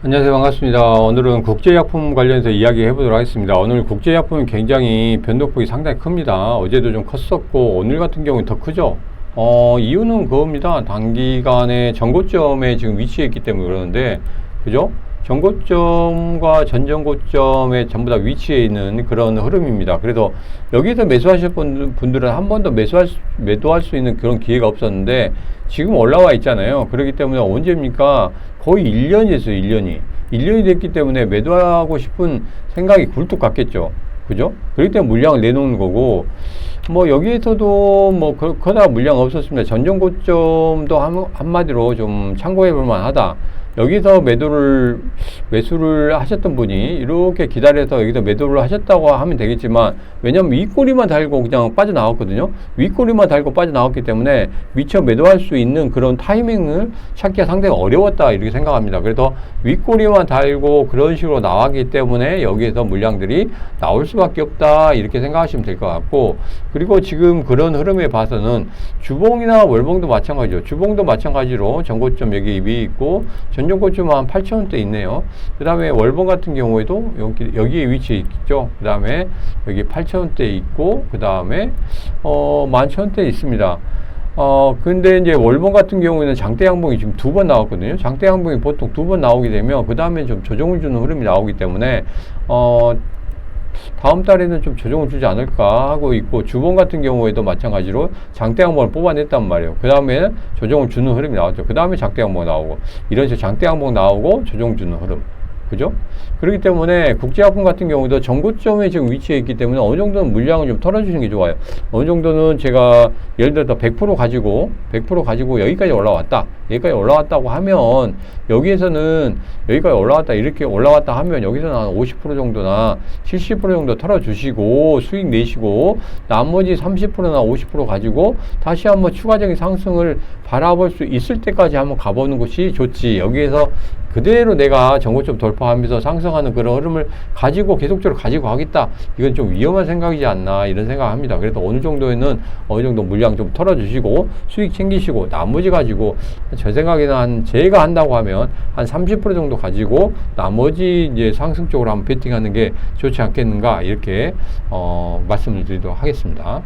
안녕하세요. 반갑습니다. 오늘은 국제약품 관련해서 이야기해 보도록 하겠습니다. 오늘 국제약품은 굉장히 변동폭이 상당히 큽니다. 어제도 좀 컸었고, 오늘 같은 경우는 더 크죠. 어, 이유는 그겁니다. 단기간에 전고점에 지금 위치해 있기 때문에 그러는데, 그죠? 전고점과 전전고점에 전부 다 위치해 있는 그런 흐름입니다. 그래서 여기서 매수하실 분- 분들은 한번더 매수할 수, 매도할 수 있는 그런 기회가 없었는데 지금 올라와 있잖아요. 그렇기 때문에 언제입니까? 거의 1년이 됐어요, 1년이. 1년이 됐기 때문에 매도하고 싶은 생각이 굴뚝 같겠죠. 그죠? 그렇기 때문에 물량을 내놓는 거고, 뭐 여기에서도 뭐 그- 그러다 물량 없었습니다. 전전 고점도 한, 한마디로 좀 참고해 볼 만 하다. 여기서 매도를 매수를 하셨던 분이 이렇게 기다려서 여기서 매도를 하셨다고 하면 되겠지만 왜냐면 윗꼬리만 달고 그냥 빠져나왔거든요. 윗꼬리만 달고 빠져나왔기 때문에 미처 매도할 수 있는 그런 타이밍을 찾기가 상당히 어려웠다 이렇게 생각합니다. 그래서 윗꼬리만 달고 그런 식으로 나왔기 때문에 여기에서 물량들이 나올 수밖에 없다 이렇게 생각하시면 될 것 같고 그리고 지금 그런 흐름에 봐서는 주봉이나 월봉도 마찬가지죠. 주봉도 마찬가지로 전고점 여기 위에 있고 전한 8천원대 있네요. 그 다음에 월봉 같은 경우에도 여기, 여기에 위치해 있죠. 그 다음에 여기 8천원대 있고 그 다음에 어, 만천원대 있습니다. 어, 근데 이제 월봉 같은 경우에는 장대 양봉이 지금 두 번 나왔거든요. 장대 양봉이 보통 두 번 나오게 되면 그 다음에 좀 조정을 주는 흐름이 나오기 때문에 어, 다음 달에는 좀 조정을 주지 않을까 하고 있고 주봉 같은 경우에도 마찬가지로 장대 항목을 뽑아냈단 말이에요. 그 다음에 조정을 주는 흐름이 나왔죠. 그 다음에 장대 항목 나오고 이런 식으로 장대 항목 나오고 조정 주는 흐름. 그죠? 그렇기 때문에 국제화품 같은 경우도 전고점에 지금 위치해 있기 때문에 어느 정도는 물량을 좀 털어주시는 게 좋아요. 어느 정도는 제가 예를 들어서 100% 가지고 100% 가지고 여기까지 올라왔다. 여기까지 올라왔다고 하면 여기에서는 여기까지 올라왔다 이렇게 올라왔다 하면 여기서는 한 50% 정도나 70% 정도 털어주시고 수익 내시고 나머지 30%나 50% 가지고 다시 한번 추가적인 상승을 바라볼 수 있을 때까지 한번 가보는 것이 좋지. 여기에서 그대로 내가 정고점 돌파하면서 상승하는 그런 흐름을 가지고 계속적으로 가지고 가겠다. 이건 좀 위험한 생각이지 않나 이런 생각합니다. 그래서 어느 정도에는 어느 정도 물량 좀 털어주시고 수익 챙기시고 나머지 가지고 제 생각에는 한 제가 한다고 하면 한 30% 정도 가지고 나머지 이제 상승 쪽으로 한번 베팅하는 게 좋지 않겠는가 이렇게 어, 말씀을 드리도록 하겠습니다.